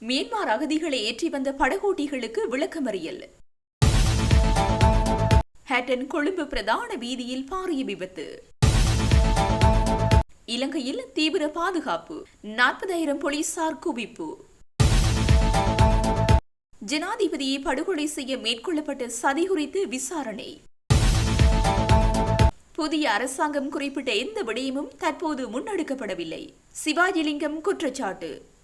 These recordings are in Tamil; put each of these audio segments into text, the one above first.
மியான்மர் அகதிகளை ஏற்றி வந்த படகோட்டிகளுக்கு விளக்கமறியல். ஹேட்டன் கொழும்பு பிரதான வீதியில் பாரிய விபத்து. இலங்கையில் தீவிர பாதுகாப்பு நாற்பதாயிரம் போலீசார் குவிப்பு. ஜனாதிபதியை படுகொலை செய்ய மேற்கொள்ளப்பட்ட சதி குறித்து விசாரணை. புதிய அரசாங்கம் குறிப்பிட்ட எந்த விடயமும் தற்போது முன்னெடுக்கப்படவில்லை. சிவாஜிலிங்கம் குற்றச்சாட்டு.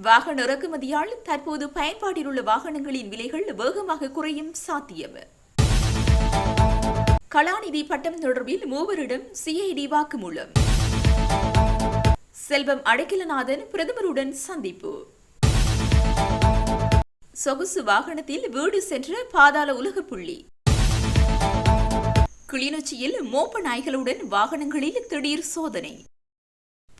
வாகன இறக்குமதியால் தற்போது பயன்பாட்டில் உள்ள வாகனங்களின் விலைகள் வேகமாக குறையும் சாத்தியம். கலாநிதி பட்டம் தொடர்பில் மூவரிடம் சிஐடி வாக்குமூலம். செல்வம் அடைக்கலநாதன் பிரதமருடன் சந்திப்பு. சொகுசு வாகனத்தில் வீடு சென்ற பாதாள உலக புள்ளி. கிளிநொச்சியில் மோப்ப நாய்களுடன் வாகனங்களில் திடீர் சோதனை.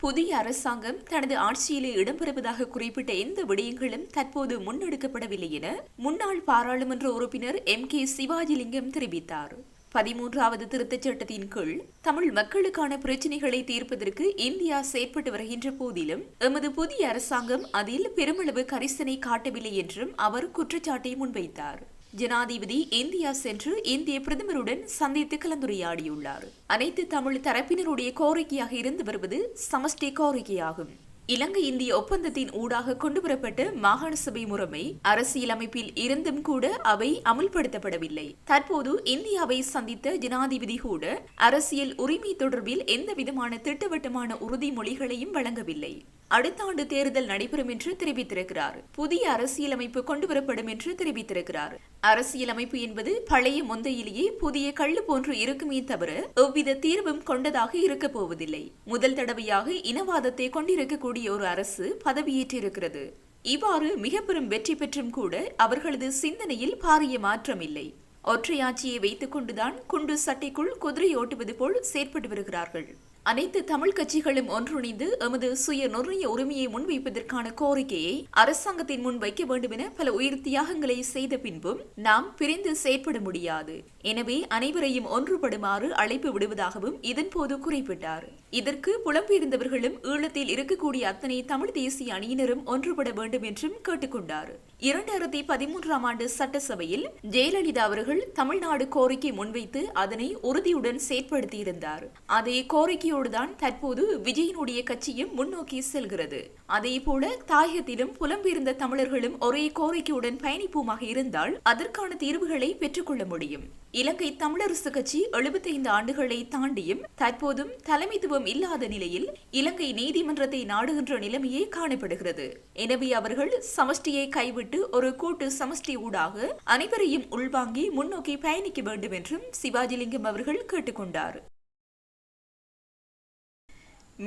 புதிய அரசாங்கம் தனது ஆட்சியிலே இடம்பெறுவதாக குறிப்பிட்ட எந்த விடயங்களும் தற்போது முன்னெடுக்கப்படவில்லை என முன்னாள் பாராளுமன்ற உறுப்பினர் எம் கே சிவாஜிலிங்கம் தெரிவித்தார். பதிமூன்றாவது திருத்தச் சட்டத்தின் கீழ் தமிழ் மக்களுக்கான பிரச்சினைகளை தீர்ப்பதற்கு இந்தியா செயற்பட்டு வருகின்ற போதிலும் எமது புதிய அரசாங்கம் அதில் பெருமளவு கரிசனை காட்டவில்லை என்றும் அவர் குற்றச்சாட்டை முன்வைத்தார். ஜனாதிபதி இந்தியா சென்று இந்திய பிரதமருடன் சந்தித்து கலந்துரையாடியுள்ளார். அனைத்து தமிழ் தரப்பினருடைய கோரிக்கையாக இருந்து வருவது சமஷ்டி கோரிக்கையாகும். இலங்கை இந்திய ஒப்பந்தத்தின் ஊடாக கொண்டுவரப்பட்ட மாகாண சபை முறைமை அரசியலமைப்பில் இருந்தும் கூட அவை அமுல்படுத்தப்படவில்லை. தற்போது இந்தியாவை சந்தித்த ஜனாதிபதி கூட அரசியல் உரிமை தொடர்பில் எந்த விதமான திட்டவட்டமான உறுதிமொழிகளையும் வழங்கவில்லை. அடுத்த ஆண்டு தேர்தல் நடைபெறும் என்று தெரிவித்திருக்கிறார். புதிய அரசியலமைப்பு கொண்டுவரப்படும் என்று தெரிவித்திருக்கிறார். அரசியலமைப்பு என்பது பழைய முந்தையிலேயே புதிய கள்ளு போன்று இருக்குமே தவிர எவ்வித தீர்வும் கொண்டதாக இருக்கப் போவதில்லை. முதல் தடவையாக இனவாதத்தை கொண்டிருக்கக்கூடிய ஒரு அரசு பதவியேற்றிருக்கிறது. இவ்வாறு மிக பெரும் வெற்றி பெற்றும் கூட அவர்களது சிந்தனையில் பாரிய மாற்றம் இல்லை ஒற்றையாட்சியை வைத்துக் கொண்டுதான் குண்டு சட்டைக்குள் குதிரை ஓட்டுவது போல் செயற்பட்டு வருகிறார்கள். அனைத்து தமிழ் கட்சிகளும் ஒன்றிணைந்து எமது சுய நிர்ணய உரிமையை முன்வைப்பதற்கான கோரிக்கையை அரசாங்கத்தின் முன் வைக்க வேண்டும் என பல உயிர் தியாகங்களை செய்த பின்பும் நாம் பிரிந்து செயற்பட முடியாது. எனவே அனைவரையும் ஒன்றுபடுமாறு அழைப்பு விடுவதாகவும் இதன்போது குறிப்பிட்டார். இதற்கு புலம்பெயர்ந்தவர்களும் ஈழத்தில் இருக்கக்கூடிய அத்தனை தமிழ் தேசிய அணியினரும் ஒன்றுபட வேண்டும் என்றும் கேட்டுக்கொண்டார். இரண்டாயிரத்தி பதிமூன்றாம் ஆண்டு சட்டசபையில் ஜெயலலிதா அவர்கள் தமிழ்நாடு கோரிக்கை முன்வைத்து அதனை உறுதியுடன் செயற்படுத்தியிருந்தார். அதே கோரிக்கையோடுதான் தற்போது விஜயனுடைய கட்சியும் முன்னோக்கி செல்கிறது. அதே போல தாயகத்திலும் புலம்பெயர்ந்த தமிழர்களும் ஒரே கோரிக்கையுடன் பயணிப்போமாக இருந்தால் அதற்கான தீர்வுகளை பெற்றுக்கொள்ள முடியும். இலங்கை தமிழரசு கட்சி எழுபத்தைந்து ஆண்டுகளை தாண்டியும் தற்போதும் தலைமைத்துவம் இல்லாத நிலையில் இலங்கை நீதிமன்றத்தை நாடுகின்ற நிலைமையே காணப்படுகிறது. எனவே அவர்கள் சமஷ்டியை கைவிட்டு ஒரு கூட்டு சமஷ்டி ஊடாக அனைவரையும் உள்வாங்கி முன்னோக்கி பயணிக்க வேண்டும் என்றும் சிவாஜிலிங்கம் அவர்கள் கேட்டுக்கொண்டார்.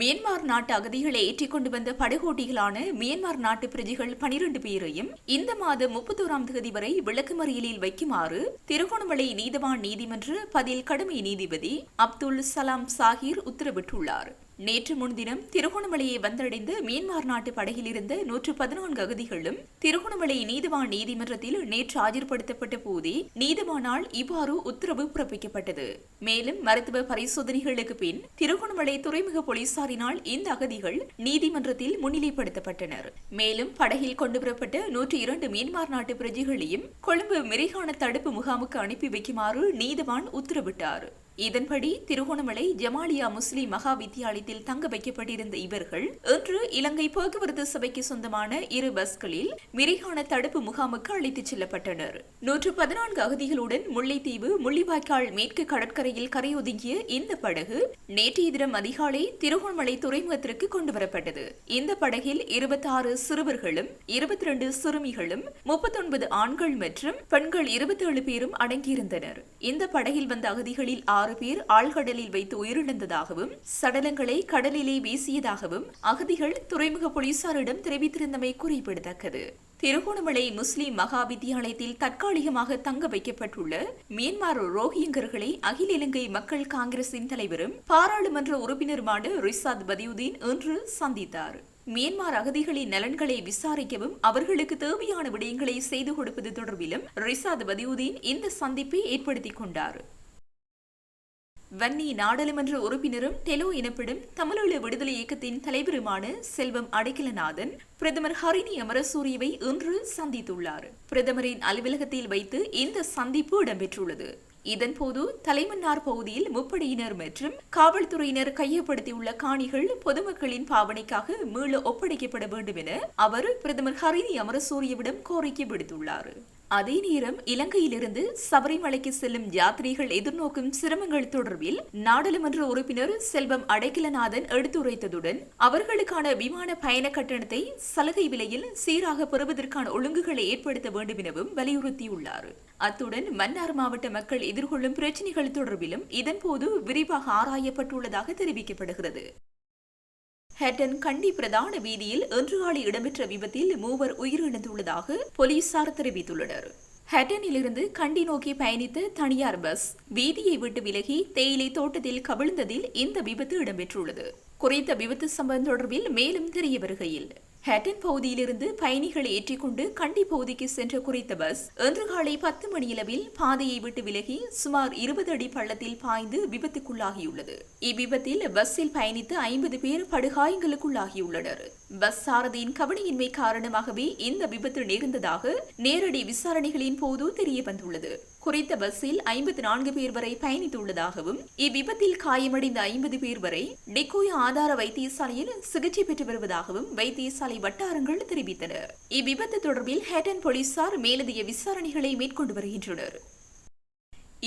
மியன்மார் நாட்டு அகதிகளை ஏற்றிக்கொண்டு வந்த படுகோட்டிகளான மியன்மார் நாட்டு பிரஜைகள் பனிரெண்டு பேரையும் இந்த மாதம் முப்பத்தோராம் தேதி வரை விளக்குமறியலில் வைக்குமாறு திருகோணமலை நீதவான் நீதிமன்ற பதில் கடமை நீதிபதி அப்துல் சலாம் சாஹிர் உத்தரவிட்டுள்ளார். நேற்று முன்தினம் திருகோணமலையை வந்தடைந்த மியான்மர் நாட்டு படகில் இருந்த நூற்று பதினான்கு அகதிகளும் திருகோணமலை நீதிவான் நீதிமன்றத்தில் நேற்று ஆஜர்படுத்தப்பட்ட போதே நீதிவானால் இவ்வாறு உத்தரவு பிறப்பிக்கப்பட்டது. மேலும் மருத்துவ பரிசோதனைகளுக்கு பின் திருகோணமலை துறைமுக போலீசாரினால் இந்த அகதிகள் நீதிமன்றத்தில் முன்னிலைப்படுத்தப்பட்டனர். மேலும் படகில் கொண்டுவரப்பட்ட நூற்றி இரண்டு மியான்மர் நாட்டு பிரஜைகளையும் கொழும்பு மிரிகான தடுப்பு முகாமுக்கு அனுப்பி வைக்குமாறு நீதிவான் உத்தரவிட்டார். இதன்படி திருகோணமலை ஜமாலியா முஸ்லிம் மகா வித்தியாலயத்தில் தங்க வைக்கப்பட்டிருந்த இவர்கள் இன்று இலங்கை போக்குவரத்து சபைக்கு சொந்தமான இரு பஸ்களில் விரிகான தடுப்பு முகாமுக்கு அழைத்துச் செல்லப்பட்டனர். நூற்று பதினான்கு அகதிகளுடன் முல்லைத்தீவு முள்ளிவாய்க்கால் மேற்கு கடற்கரையில் கரையொதுங்கிய இந்த படகு நேற்றைய தினம் அதிகாலை திருகோணமலை துறைமுகத்திற்கு கொண்டுவரப்பட்டது. இந்த படகில் இருபத்தி ஆறு சிறுவர்களும் இருபத்தி ரெண்டு சிறுமிகளும் முப்பத்தொன்பது ஆண்கள் மற்றும் பெண்கள் இருபத்தி ஏழு பேரும் அடங்கியிருந்தனர். இந்த படகில் வந்த அகதிகளில் ஆறு பேர் ஆழ்கடலில் வைத்து உயிரிழந்ததாகவும் சடலங்களை கடலிலே வீசியதாகவும் அகதிகள் துறைமுக போலீசாரிடம் தெரிவித்திருந்தமை குறிப்பிடத்தக்கது. திருகோணமலை முஸ்லிம் மகா வித்தியாலயத்தில் தற்காலிகமாக தங்க வைக்கப்பட்டுள்ள மியான்மர் ரோஹிங்கர்களை அகில இலங்கை மக்கள் காங்கிரசின் தலைவரும் பாராளுமன்ற உறுப்பினருமான ரிசாத் பதியுதீன் இன்று சந்தித்தார். மியான்மர் அகதிகளின் நலன்களை விசாரிக்கவும் அவர்களுக்கு தேவையான விடயங்களை செய்து கொடுப்பது தொடர்பிலும் ரிசாத் பதியுதீன் இந்த சந்திப்பை ஏற்படுத்திக் கொண்டார். வன்னி நாடாளுமன்ற உறுப்பினரும் டெலோ எனப்படும் தமிழீழ விடுதலை இயக்கத்தின் தலைவருமான செல்வம் அடைக்கலநாதன் பிரதமர் ஹரிணி அமரசூரியவை இன்று சந்தித்துள்ளார். பிரதமரின் அலுவலகத்தில் வைத்து இந்த சந்திப்பு இடம்பெற்றுள்ளது. இதன்போது தலைமன்னார் பகுதியில் முப்படையினர் மற்றும் காவல்துறையினர் கையப்படுத்தியுள்ள காணிகள் பொதுமக்களின் பாவனைக்காக மீள ஒப்படைக்கப்பட வேண்டும் என அவர் பிரதமர் ஹரிணி அமரசூரியவிடம் கோரிக்கை விடுத்துள்ளார். அதே நேரம் இலங்கையிலிருந்து சபரிமலைக்கு செல்லும் யாத்ரீகள் எதிர்நோக்கும் சிரமங்கள் தொடர்பில் நாடாளுமன்ற உறுப்பினர் செல்வம் அடைக்கலநாதன் எடுத்துரைத்ததுடன் அவர்களுக்கான விமான பயண கட்டணத்தை சலுகை விலையில் சீராக பெறுவதற்கான ஒழுங்குகளை ஏற்படுத்த வேண்டும் எனவும் வலியுறுத்தியுள்ளார். அத்துடன் மன்னார் மாவட்ட மக்கள் எதிர்கொள்ளும் பிரச்சினைகள் தொடர்பிலும் இதன்போது விரிவாக ஆராயப்பட்டுள்ளதாக தெரிவிக்கப்படுகிறது. ஹேட்டன் கண்டி பிரதான வீதியில் இன்று காலை இடம்பெற்ற விபத்தில் மூவர் உயிரிழந்துள்ளதாக போலீசார் தெரிவித்துள்ளனர். ஹட்டனிலிருந்து கண்டி நோக்கி பயணித்த தனியார் பஸ் வீதியை விட்டு விலகி தேயிலை தோட்டத்தில் கவிழ்ந்ததில் இந்த விபத்து இடம்பெற்றுள்ளது. குறித்த விபத்து சம்பவம் தொடர்பில் மேலும் தெரிய வருகையில். ஹேட்டன் பகுதியிலிருந்து பயணிகளை ஏற்றிக்கொண்டு கண்டி பகுதிக்கு சென்ற குறித்த பஸ் இன்று காலை பத்து மணியளவில் பாதையை விட்டு விலகி சுமார் இருபது அடி பள்ளத்தில் பாய்ந்து விபத்துக்குள்ளாகியுள்ளது. இவ்விபத்தில் பஸ்ஸில் பயணித்து ஐம்பது பேர் படுகாயங்களுக்குள்ளாகியுள்ளனர். பஸ் சாரதியின் கவனையின்மை காரணமாகவே இந்த விபத்து நேர்ந்ததாக நேரடி விசாரணைகளின் போது தெரிய வந்துள்ளது குறித்த பஸ்ஸில் ஐம்பத்தி நான்கு பேர் வரை பயணித்துள்ளதாகவும் இவ்விபத்தில் காயமடைந்த ஐம்பது பேர் வரை டெக்கோயா ஆதார வைத்தியசாலையில் சிகிச்சை பெற்று வருவதாகவும் வைத்தியசாலை வட்டாரங்கள் தெரிவித்தன. இவ்விபத்து தொடர்பில் ஹேட்டன் போலீசார் மேலதிக விசாரணைகளை மேற்கொண்டு வருகின்றனர்.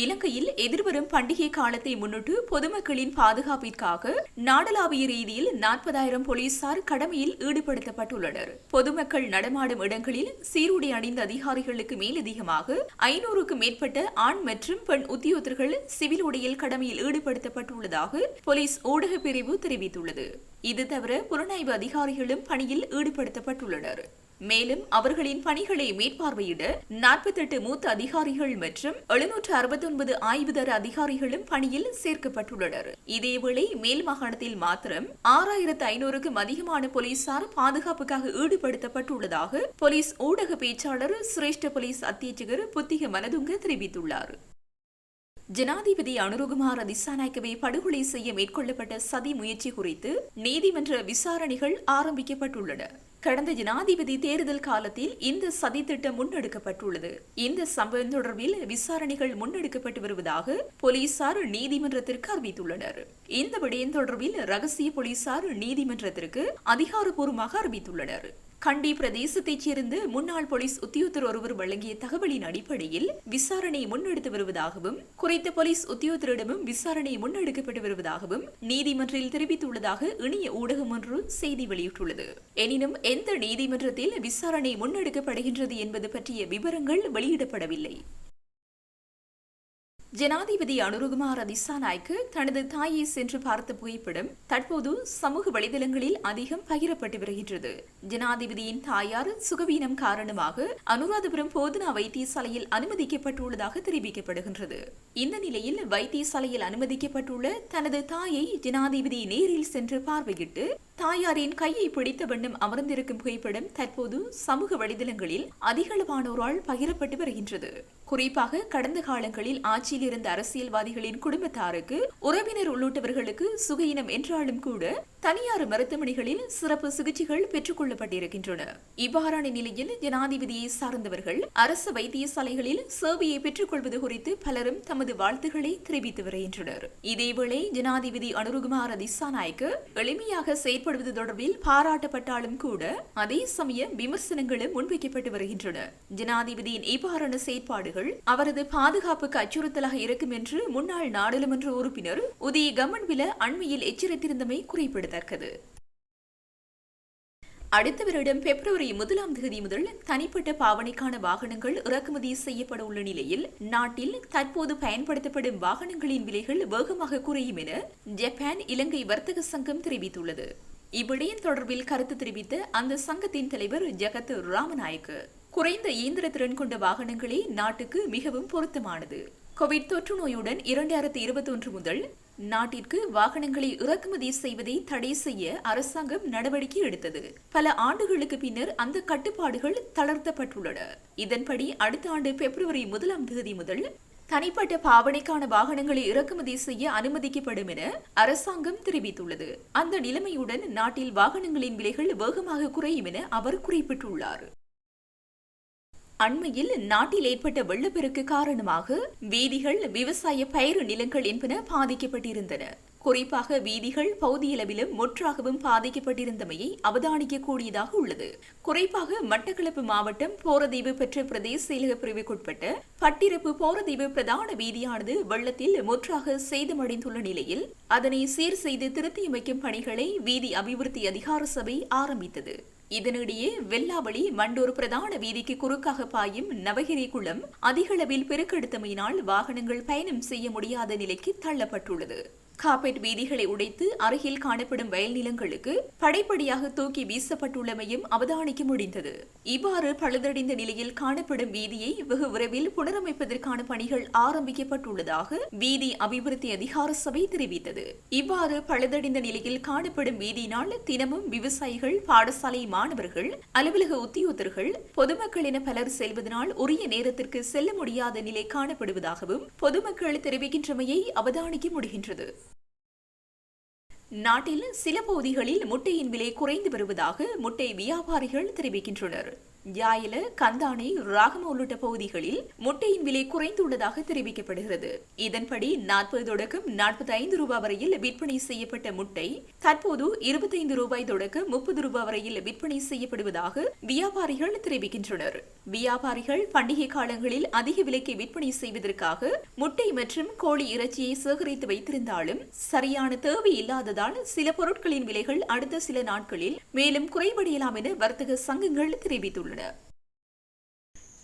இலங்கையில் எதிர்வரும் பண்டிகை காலத்தை முன்னிட்டு பொதுமக்களின் பாதுகாப்பிற்காக நாடளாவிய ரீதியில் நாற்பதாயிரம் போலீசார் கடமையில் ஈடுபடுத்தப்பட்டுள்ளனர். பொதுமக்கள் நடமாடும் இடங்களில் சீருடை அணிந்த அதிகாரிகளுக்கு மேலதிகமாக ஐநூறுக்கும் மேற்பட்ட ஆண் மற்றும் பெண் உத்தியோகர்கள் சிவில் உடையில் கடமையில் ஈடுபடுத்தப்பட்டுள்ளதாக போலீஸ் ஊடக பிரிவு தெரிவித்துள்ளது. இது தவிர புலனாய்வு அதிகாரிகளும் பணியில் ஈடுபடுத்தப்பட்டுள்ளனர். மேலும் அவர்களின் பணிகளை மேற்பார்வையிட நாற்பத்தி எட்டு மூத்த அதிகாரிகள் மற்றும் எழுநூற்று அறுபத்தி ஒன்பது ஆய்வுதர அதிகாரிகளும் பணியில் சேர்க்கப்பட்டுள்ளனர். இதேவேளை மேல் மாகாணத்தில் மாத்திரம் ஆறாயிரத்து ஐநூறுக்கும் அதிகமான போலீசார் பாதுகாப்புக்காக ஈடுபடுத்தப்பட்டுள்ளதாக போலீஸ் ஊடக பேச்சாளர் சிரேஷ்ட போலீஸ் அத்தியட்சகர் புத்திக மனதுங்க தெரிவித்துள்ளார். ஜனாதிபதி அனுருகுமார் திசாநாயக்கவை படுகொலை செய்ய மேற்கொள்ளப்பட்ட சதி முயற்சி குறித்து நீதிமன்ற விசாரணைகள் ஆரம்பிக்கப்பட்டுள்ளன. கடந்த ஜனாதிபதி தேர்தல் காலத்தில் இந்த சதி திட்டம் முன்னெடுக்கப்பட்டுள்ளது. இந்த சம்பவம் தொடர்பில் விசாரணைகள் முன்னெடுக்கப்பட்டு வருவதாக போலீசார் நீதிமன்றத்திற்கு அறிவித்துள்ளனர். இந்த விடயம் தொடர்பில் ரகசிய போலீசார் நீதிமன்றத்திற்கு அதிகாரப்பூர்வமாக அறிவித்துள்ளனர். கண்டி பிரதேசத்தைச் சேர்ந்த முன்னாள் போலீஸ் உத்தியோகத்தர் ஒருவர் வழங்கிய தகவலின் அடிப்படையில் விசாரணை முன்னெடுத்து வருவதாகவும் குறித்த போலீஸ் உத்தியோகத்தரிடமும் விசாரணை முன்னெடுக்கப்பட்டு வருவதாகவும் நீதிமன்றில் தெரிவித்துள்ளதாக இணைய ஊடகம் ஒன்று செய்தி வெளியிட்டுள்ளது. எனினும் எந்த நீதிமன்றத்தில் விசாரணை முன்னெடுக்கப்படுகின்றது என்பது பற்றிய விவரங்கள் வெளியிடப்படவில்லை. ஜனாதிபதி அனுருகுமார் அதிசாநாய்க்கு தனது தாயை சென்று பார்த்த புகைப்படம் தற்போது சமூக வலைதளங்களில் அதிகம் பகிரப்பட்டு வருகின்றது. ஜனாதிபதியின் தாயார் சுகவீனம் காரணமாக அனுராதபுரம் போதனா வைத்தியசாலையில் அனுமதிக்கப்பட்டுள்ளதாக தெரிவிக்கப்படுகின்றது. இந்த நிலையில் வைத்தியசாலையில் அனுமதிக்கப்பட்டுள்ள தனது தாயை ஜனாதிபதி நேரில் சென்று பார்வையிட்டு தாயாரின் கையை பிடித்த வண்ணம் அமர்ந்திருக்கும் புகைப்படம் தற்போது சமூக வலைதளங்களில் அதிகளவானோரால் பகிரப்பட்டு வருகின்றது. குறிப்பாக கடந்த காலங்களில் ஆட்சியில் இருந்த அரசியல்வாதிகளின் குடும்பத்தாருக்கு உறவினர் உள்ளிட்டவர்களுக்கு சுகையினம் என்றாலும் கூட தனியார் மருத்துவமனைகளில் சிறப்பு சிகிச்சைகள் பெற்றுக் கொள்ளப்பட்டிருக்கின்றன இவ்வாறான நிலையில் ஜனாதிபதியை சார்ந்தவர்கள் அரசு வைத்தியசாலைகளில் சேவையை பெற்றுக் கொள்வது குறித்து பலரும் தமது வாழ்த்துக்களை தெரிவித்து வருகின்றனர். இதேவேளை ஜனாதிபதி அனுருகுமார திசாநாயக்கு எளிமையாக செயற்படுவது தொடர்பில் பாராட்டப்பட்டாலும் கூட அதே சமயம் விமர்சனங்களும் முன்வைக்கப்பட்டு வருகின்றன. ஜனாதிபதியின் இவ்வாறான செயற்பாடுகள் அவரது பாதுகாப்புக்கு அச்சுறுத்தலாக இருக்கும் என்று முன்னாள் நாடாளுமன்ற உறுப்பினர் உதய கமன்வில அண்மையில் எச்சரித்திருந்தமை குறிப்பிடத்தக்கது. குறிப்பிடத்தக்கது அடுத்த வருடம் பிப்ரவரி முதலாம் தேதி முதல் தனிப்பட்ட பாவனைக்கான வாகனங்கள் இறக்குமதி செய்யப்பட உள்ள நிலையில் நாட்டில் தற்போது பயன்படுத்தப்படும் வாகனங்களின் விலைகள் வேகமாக குறையும் என ஜப்பான் இலங்கை வர்த்தக சங்கம் தெரிவித்துள்ளது. இவ்விடயம் தொடர்பில் கருத்து தெரிவித்த அந்த சங்கத்தின் தலைவர் ஜெகத் ராமநாயக்கு குறைந்த இயந்திர திறன் கொண்ட வாகனங்களே நாட்டுக்கு மிகவும் பொருத்தமானது. கோவிட் தொற்று நோயுடன் இரண்டாயிரத்தி இருபத்தி ஒன்று முதல் நாட்டிற்கு வாகனங்களை இறக்குமதி செய்வதை தடை செய்ய அரசாங்கம் நடவடிக்கை எடுத்தது. பல ஆண்டுகளுக்கு பின்னர் அந்த கட்டுப்பாடுகள் தளர்த்தப்பட்டுள்ளன. இதன்படி அடுத்த ஆண்டு பிப்ரவரி முதலாம் தேதி முதல் தனிப்பட்ட பாவனைக்கான வாகனங்களை இறக்குமதி செய்ய அனுமதிக்கப்படும் என அரசாங்கம் தெரிவித்துள்ளது. அந்த நிலைமையுடன் நாட்டில் வாகனங்களின் விலைகள் வேகமாக குறையும் என அவர் குறிப்பிட்டுள்ளார். அண்மையில் நாட்டில் ஏற்பட்ட வெள்ளப்பெருக்கு காரணமாக வீதிகள் விவசாய பயிர் நிலங்கள் என்பன பாதிக்கப்பட்டிருந்தன. குறிப்பாக வீதிகள் பகுதியளவிலும் முற்றாகவும் பாதிக்கப்பட்டிருந்தமையை அவதானிக்கக்கூடியதாக உள்ளது. குறிப்பாக மட்டக்களப்பு மாவட்டம் போரதீவு பெற்ற பிரதேச செயலக பிரிவுக்குட்பட்ட பட்டிருப்பு போரதீவு பிரதான வீதியானது வெள்ளத்தில் முற்றாக சேதமடைந்துள்ள நிலையில் அதனை சீர் செய்து திருத்தியமைக்கும் பணிகளை வீதி அபிவிருத்தி அதிகார சபை ஆரம்பித்தது. இதனிடையே வெல்லாவளி மண்டூர் பிரதான வீதிக்கு குறுக்காக பாயும் நவகிரி குளம் அதிகளவில் பெருக்கெடுத்தமையினால் வாகனங்கள் பயணம் செய்ய முடியாத நிலைக்கு தள்ளப்பட்டுள்ளது. காப்பெட் வீதிகளை உடைத்து அருகில் காணப்படும் வயல் நிலங்களுக்கு படைப்படியாக தூக்கி வீசப்பட்டுள்ளமையும் அவதானிக்க முடிந்தது. இவ்வாறு பழுதடைந்த நிலையில் காணப்படும் வீதியை வெகு விரைவில் புனரமைப்பதற்கான பணிகள் ஆரம்பிக்கப்பட்டுள்ளதாக வீதி அபிவிருத்தி அதிகார சபை தெரிவித்தது. இவ்வாறு பழுதடைந்த நிலையில் காணப்படும் வீதியினால் தினமும் விவசாயிகள் பாடசாலை மாணவர்கள் அலுவலக உத்தியோகர்கள் பொதுமக்கள் என பலர் செல்வதனால் உரிய நேரத்திற்கு செல்ல முடியாத நிலை காணப்படுவதாகவும் பொதுமக்கள் தெரிவிக்கின்றமையை அவதானிக்க முடிகின்றது. நாட்டில் சில பகுதிகளில் முட்டையின் விலை குறைந்து வருவதாக முட்டை வியாபாரிகள் தெரிவிக்கின்றனர். யாயில கந்தானை ராகம உள்ளிட்ட பகுதிகளில் முட்டையின் விலை குறைந்துள்ளதாக தெரிவிக்கப்படுகிறது. இதன்படி நாற்பது தொடக்கம் நாற்பத்தி ஐந்து ரூபாய் வரையில் விற்பனை செய்யப்பட்ட முட்டை தற்போது இருபத்தைந்து ரூபாய் தொடக்கம் முப்பது ரூபாய் வரையில் விற்பனை செய்யப்படுவதாக வியாபாரிகள் தெரிவிக்கின்றனர். வியாபாரிகள் பண்டிகை காலங்களில் அதிக விலைக்கு விற்பனை செய்வதற்காக முட்டை மற்றும் கோழி இறைச்சியை சேகரித்து வைத்திருந்தாலும் சரியான தேவை இல்லாததால் சில பொருட்களின் விலைகள் அடுத்த சில நாட்களில் மேலும் குறைவடையலாம் என வர்த்தக சங்கங்கள் தெரிவித்துள்ளன.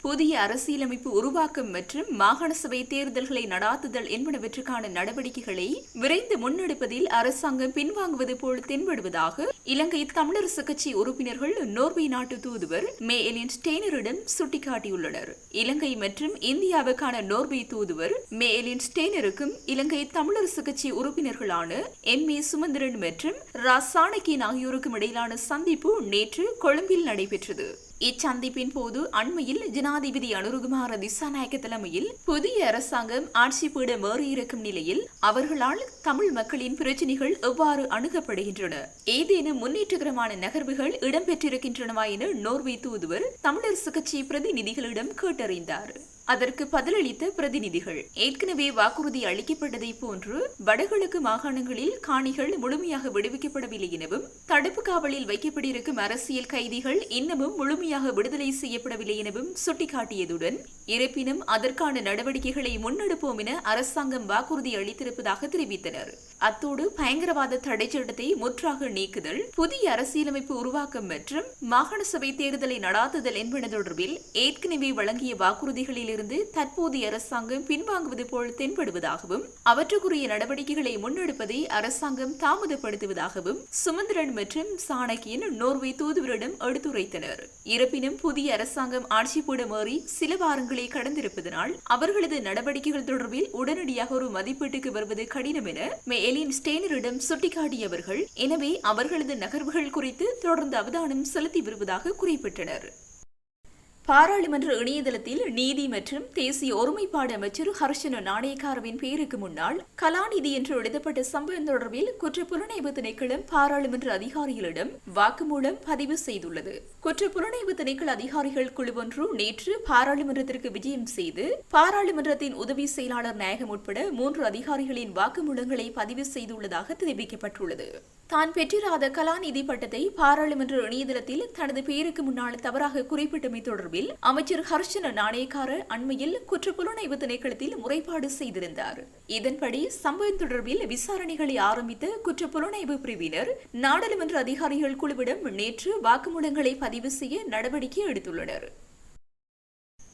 புதிய அரசியலமைப்பு உருவாக்கம் மற்றும் மாகாண சபை தேர்தல்களை நடாத்துதல் என்பனவற்றுக்கான நடவடிக்கைகளை விரைந்து முன்னெடுப்பதில் அரசாங்கம் பின்வாங்குவது போல் தென்படுவதாக இலங்கை தமிழரசு கட்சி உறுப்பினர்கள் நோர்வே நாட்டு தூதுவர் மே எலின் ஸ்டெய்னரிடம் சுட்டிக்காட்டியுள்ளனர். இலங்கை மற்றும் இந்தியாவுக்கான நோர்வே தூதுவர் மே எலின் ஸ்டெய்னருக்கும் இலங்கை தமிழரசு கட்சி உறுப்பினர்களான எம் ஏ சுமந்திரன் மற்றும் ரா சாணக்கியன் ஆகியோருக்கும் இடையிலான சந்திப்பு நேற்று கொழும்பில் நடைபெற்றது. இச்சந்திப்பின் போது அண்மையில் ஜனாதிபதி அனுருகுமார திசாநாயக்க தலைமையில் புதிய அரசாங்கம் ஆட்சி மாறியிருக்கும் நிலையில் அவர்களால் தமிழ் மக்களின் பிரச்சினைகள் எவ்வாறு அணுகப்படுகின்றன? ஏதேனும் முன்னேற்றகரமான நகர்வுகள் இடம்பெற்றிருக்கின்றனவா என நோர்வே தூதுவர் தமிழரசு கட்சி பிரதிநிதிகளிடம் கேட்டறிந்தார். அதற்கு பதிலளித்த பிரதிநிதிகள். ஏற்கனவே வாக்குறுதி அளிக்கப்பட்டதை போன்று வடகிழக்கு மாகாணங்களில் காணிகள் முழுமையாக விடுவிக்கப்படவில்லை எனவும் தடுப்பு காவலில் வைக்கப்பட்டிருக்கும் அரசியல் கைதிகள் இன்னமும் முழுமையாக விடுதலை செய்யப்படவில்லை எனவும் சுட்டிக்காட்டியதுடன் இருப்பினும் அதற்கான நடவடிக்கைகளை முன்னெடுப்போம் என அரசாங்கம் வாக்குறுதி அளித்திருப்பதாக தெரிவித்தனர். அத்தோடு பயங்கரவாத தடை சட்டத்தை முற்றாக நீக்குதல் புதிய அரசியலமைப்பு உருவாக்கம் மற்றும் மாகாண சபை தேர்தலை நடாத்துதல் என்பன தொடர்பில் ஏற்கனவே வழங்கிய வாக்குறுதிகளிலிருந்து தற்போதைய அரசாங்கம் பின்வாங்குவது போல் தென்படுவதாகவும் அவற்றுக்குரிய நடவடிக்கைகளை முன்னெடுப்பதை அரசாங்கம் தாமதப்படுத்துவதாகவும் சுமந்திரன் மற்றும் சாணக்கியன் நோர்வே தூதுவரிடம் எடுத்துரைத்தனர். இருப்பினும் புதிய அரசாங்கம் ஆட்சி போட மாறி சில வாரங்களை கடந்திருப்பதனால் அவர்களது நடவடிக்கைகள் தொடர்பில் உடனடியாக ஒரு மதிப்பீட்டுக்கு வருவது கடினம் என மே எலின் ஸ்டேனரிடம் சுட்டிக்காட்டியவர்கள் எனவே அவர்களது நகர்வுகள் குறித்து தொடர்ந்து அவதானம் செலுத்தி வருவதாக குறிப்பிட்டனர். பாராளுமன்ற இணையதளத்தில் நீதி மற்றும் தேசிய ஒருமைப்பாடு அமைச்சர் ஹர்ஷன நாணயக்காரவின் பெயருக்கு முன்னால் கலாநிதி என்று எழுதப்பட்ட சம்பவம் தொடர்பில் குற்ற புலனாய்வு திணைக்களம் பாராளுமன்ற அதிகாரிகளிடம் வாக்குமூலம் பதிவு செய்துள்ளது. குற்ற புலனாய்வு திணைக்கள அதிகாரிகள் குழு ஒன்று நேற்று பாராளுமன்றத்திற்கு விஜயம் செய்து பாராளுமன்றத்தின் உதவி செயலாளர் நாயகம் உட்பட மூன்று அதிகாரிகளின் வாக்குமூலங்களை பதிவு செய்துள்ளதாக தெரிவிக்கப்பட்டுள்ளது. தான் பெற்றிராத கலாநிதி பட்டத்தை பாராளுமன்ற இணையதளத்தில் தனது பெயருக்கு முன்னால் தவறாக குறிப்பிட்டமை தொடர்பில் அமைச்சர் ஹர்ஷன நாணயக்கார அண்மையில் குற்றப்புலனாய்வு திணைக்களத்தில் முறைப்பாடு செய்திருந்தார். இதன்படி சம்பவம் தொடர்பில் விசாரணைகளை ஆரம்பித்த குற்றப்புலனாய்வு பிரிவினர் நாடாளுமன்ற அதிகாரிகள் குழுவிடம் நேற்று வாக்குமூலங்களை பதிவு செய்ய நடவடிக்கை எடுத்துள்ளனர்.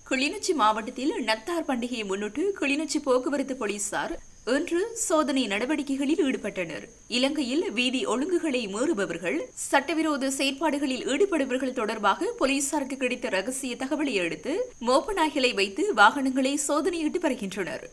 கிளிநொச்சி மாவட்டத்தில் நத்தார் பண்டிகையை முன்னிட்டு கிளிநொச்சி போக்குவரத்து போலீசார் இன்று சோதனை நடவடிக்கைகளில் ஈடுபட்டனர். இலங்கையில் வீதி ஒழுங்குகளை மீறுபவர்கள் சட்டவிரோத செயற்பாடுகளில் ஈடுபடுபவர்கள் தொடர்பாக போலீசாருக்கு கிடைத்த ரகசிய தகவலை அடுத்து மோப்ப நாய்களை வைத்து வாகனங்களை சோதனையிட்டு வருகின்றனர்.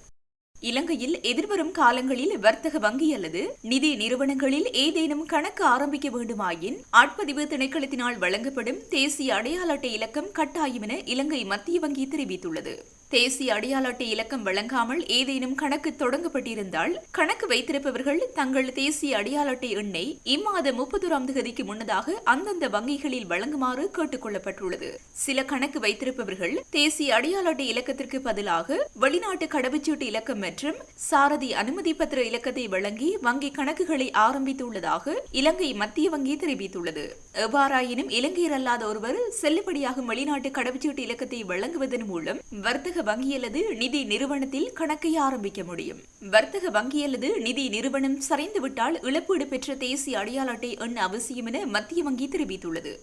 இலங்கையில் எதிர்வரும் காலங்களில் வர்த்தக வங்கி அல்லது நிதி நிறுவனங்களில் ஏதேனும் கணக்கு ஆரம்பிக்க வேண்டுமாயின் ஆட்பதிவு திணைக்களத்தினால் வழங்கப்படும் தேசிய அடையாள அட்டை இலக்கம் கட்டாயம் என இலங்கை மத்திய வங்கி தெரிவித்துள்ளது. தேசிய அடையாள அட்டை இலக்கம் வழங்காமல் ஏதேனும் கணக்கு தொடங்கப்பட்டிருந்தால் கணக்கு வைத்திருப்பவர்கள் தங்கள் தேசிய அடையாள அட்டை எண்ணை இம்மாத முப்பத்தோராம் தேதிக்கு முன்னதாக அந்தந்த வங்கிகளில் வழங்குமாறு கேட்டுக் கொள்ளப்பட்டுள்ளது சில கணக்கு வைத்திருப்பவர்கள் தேசிய அடையாள அட்டை இலக்கத்திற்கு பதிலாக வெளிநாட்டு கடவுச்சீட்டு இலக்கம் மற்றும் சாரதி அனுமதி பத்திர இலக்கத்தை வழங்கி வங்கி கணக்குகளை ஆரம்பித்துள்ளதாக இலங்கை மத்திய வங்கி தெரிவித்துள்ளது. எவ்வாறாயினும் இலங்கையர் அல்லாத ஒருவர் செல்லுபடியாகும் வெளிநாட்டு கடவுச்சீட்டு இலக்கத்தை வழங்குவதன் மூலம் வர்த்தக வங்கி அல்லது நிதி நிறுவனத்தில் கணக்கை ஆரம்பிக்க முடியும். வர்த்தக வங்கி அல்லது நிதி நிறுவனம் சரிந்துவிட்டால் இழப்பீடு பெற்ற தேசிய அடையாள அட்டை எண் அவசியம் என மத்திய வங்கி தெரிவித்துள்ளது.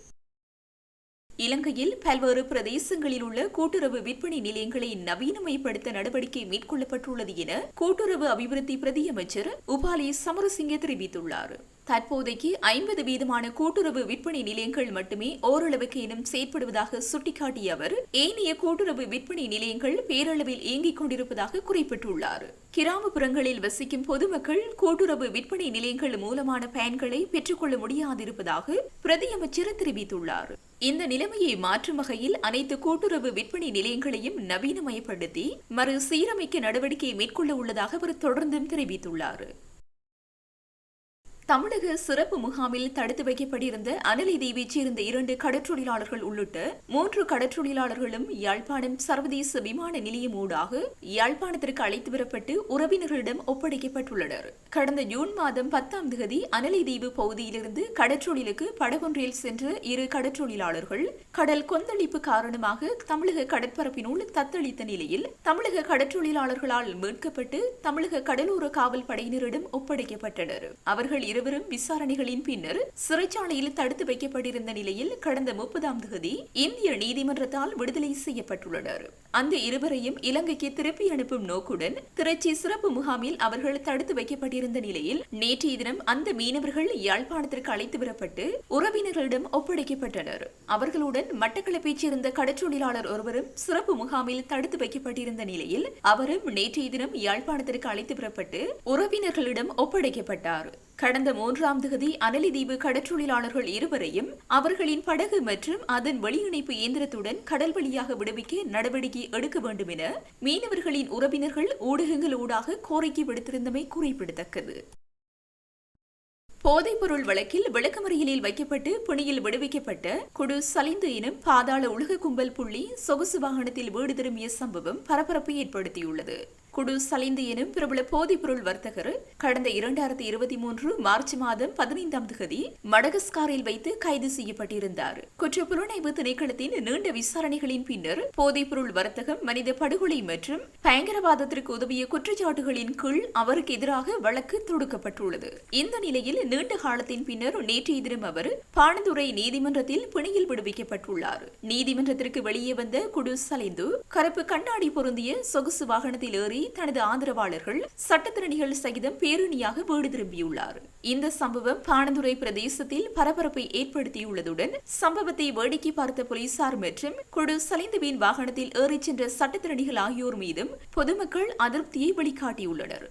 இலங்கையில் பல்வேறு பிரதேசங்களில் உள்ள கூட்டுறவு விற்பனை நிலையங்களை நவீனமயப்படுத்த நடவடிக்கை மேற்கொள்ளப்பட்டுள்ளது என கூட்டுறவு அபிவிருத்தி பிரதியமைச்சர் உபாலி சமரசிங்க தெரிவித்துள்ளார். தற்போதைக்கு ஐம்பது வீதமான கூட்டுறவு விற்பனை நிலையங்கள் மட்டுமே ஓரளவுக்கு இனம் செயற்படுவதாக சுட்டிக்காட்டிய அவர் ஏனைய கூட்டுறவு விற்பனை நிலையங்கள் பேரளவில் இயங்கிக் கொண்டிருப்பதாக குறிப்பிட்டுள்ளார். கிராமப்புறங்களில் வசிக்கும் பொதுமக்கள் கூட்டுறவு விற்பனை நிலையங்கள் மூலமான பயன்களை பெற்றுக்கொள்ள முடியாதிருப்பதாக பிரதியமைச்சர் தெரிவித்துள்ளார். இந்த நிலைமையை மாற்றும் வகையில் அனைத்து கூட்டுறவு விற்பனை நிலையங்களையும் நவீனமயப்படுத்தி மறு சீரமைக்க நடவடிக்கை மேற்கொள்ள உள்ளதாக அவர் தொடர்ந்தும் தெரிவித்துள்ளார். தமிழக சிறப்பு முகாமில் தடுத்து வைக்கப்பட்டிருந்த அனலி தீவைச் சேர்ந்த இரண்டு கடற்றொழிலாளர்கள் உள்ளிட்ட மூன்று கடற்றொழிலாளர்களும் யாழ்ப்பாணம் சர்வதேச விமான நிலையம் ஊடாக யாழ்ப்பாணத்திற்கு அழைத்து வரப்பட்டு உறவினர்களிடம் ஒப்படைக்கப்பட்டுள்ளனர். கடந்த ஜூன் மாதம் பத்தாம் தேதி அனலி தீவு பகுதியிலிருந்து கடற்றொழிலுக்கு படகொன்றில் சென்ற இரு கடற்றொழிலாளர்கள் கடல் கொந்தளிப்பு காரணமாக தமிழக கடற்பரப்பினுள் தத்தளித்த நிலையில் தமிழக கடற்றொழிலாளர்களால் மீட்கப்பட்டு தமிழக கடலோர காவல் படையினரிடம் ஒப்படைக்கப்பட்டனர். அவர்கள் இரு இருவரும் விசாரணைகளின் பின்னர் சிறைச்சாலையில் தடுத்து வைக்கப்பட்டிருந்த நிலையில் கடந்த முப்பதாம் தேதி இந்திய நீதிமன்றத்தால் விடுதலை செய்யப்பட்டுள்ளனர். அந்த இருவரையும் இலங்கைக்கு திருப்பி அனுப்பும் நோக்குடன் திருச்சி சிறப்பு முகாமில் அவர்கள் தடுத்து வைக்கப்பட்டிருந்த நிலையில் நேற்றைய தினம் அந்த மீனவர்கள் யாழ்ப்பாணத்திற்கு அழைத்து வரப்பட்டு உறவினர்களிடம் ஒப்படைக்கப்பட்டனர். அவர்களுடன் மட்டக்களப்பைச் சேர்ந்த கடற்றொழிலாளர் ஒருவரும் சிறப்பு முகாமில் தடுத்து வைக்கப்பட்டிருந்த நிலையில் அவரும் நேற்றைய தினம் யாழ்ப்பாணத்திற்கு அழைத்து வரப்பட்டு உறவினர்களிடம் ஒப்படைக்கப்பட்டார். கடந்த மூன்றாம் தேதி அனலிதீவு கடற்றொழிலாளர்கள் இருவரையும் அவர்களின் படகு மற்றும் அதன் வெளியிணைப்பு இயந்திரத்துடன் கடல் வழியாக விடுவிக்க நடவடிக்கை எடுக்க வேண்டும் என மீனவர்களின் உறவினர்கள் ஊடகங்கள் ஊடாக கோரிக்கை விடுத்திருந்தமை குறிப்பிடத்தக்கது. போதைப்பொருள் வழக்கில் விளக்கமறியலில் வைக்கப்பட்டு புனியில் விடுவிக்கப்பட்ட குடு சலிந்து எனும் பாதாள உலக கும்பல் புள்ளி சொகுசு வாகனத்தில் வீடு திரும்பிய சம்பவம் பரபரப்பை ஏற்படுத்தியுள்ளது. குடு சலிந்து எனும் பிரபல போதைப்பொருள் வர்த்தகர் கடந்த இரண்டாயிரத்தி இருபத்தி மூன்று மார்ச் மாதம் பதினைந்தாம் தேதி மடகஸ்காரில் வைத்து கைது செய்யப்பட்டிருந்தார். குற்ற புலனாய்வு திணைக்களத்தின் நீண்ட விசாரணைகளின் பின்னர் போதைப்பொருள் வர்த்தகம் மனித படுகொலை மற்றும் பயங்கரவாதத்திற்கு உதவிய குற்றச்சாட்டுகளின் கீழ் அவருக்கு எதிராக வழக்கு தொடுக்கப்பட்டுள்ளது. இந்த நிலையில் நீண்ட காலத்தின் பின்னர் நேற்றைய தினம் அவர் பாணதுரை நீதிமன்றத்தில் பிணையில் விடுவிக்கப்பட்டுள்ளார். நீதிமன்றத்திற்கு வெளியே வந்த குடு சலிந்து கருப்பு கண்ணாடி பொருந்திய சொகுசு வாகனத்தில் ஏறி தனது ஆதரவாளர்கள் சட்டத்திரணிகள் சகிதம் பேரணியாக வீடு திரும்பியுள்ளார். இந்த சம்பவம் பாணந்துறை பிரதேசத்தில் பரபரப்பை ஏற்படுத்தியுள்ளதுடன் சம்பவத்தை வேடிக்கை பார்த்த போலீசார் மற்றும் குழு சலிந்துவின் வாகனத்தில் ஏறிச் சென்ற சட்டத்திரணிகள் ஆகியோர் மீதும் பொதுமக்கள் அதிருப்தியை வெளிக்காட்டியுள்ளனர்.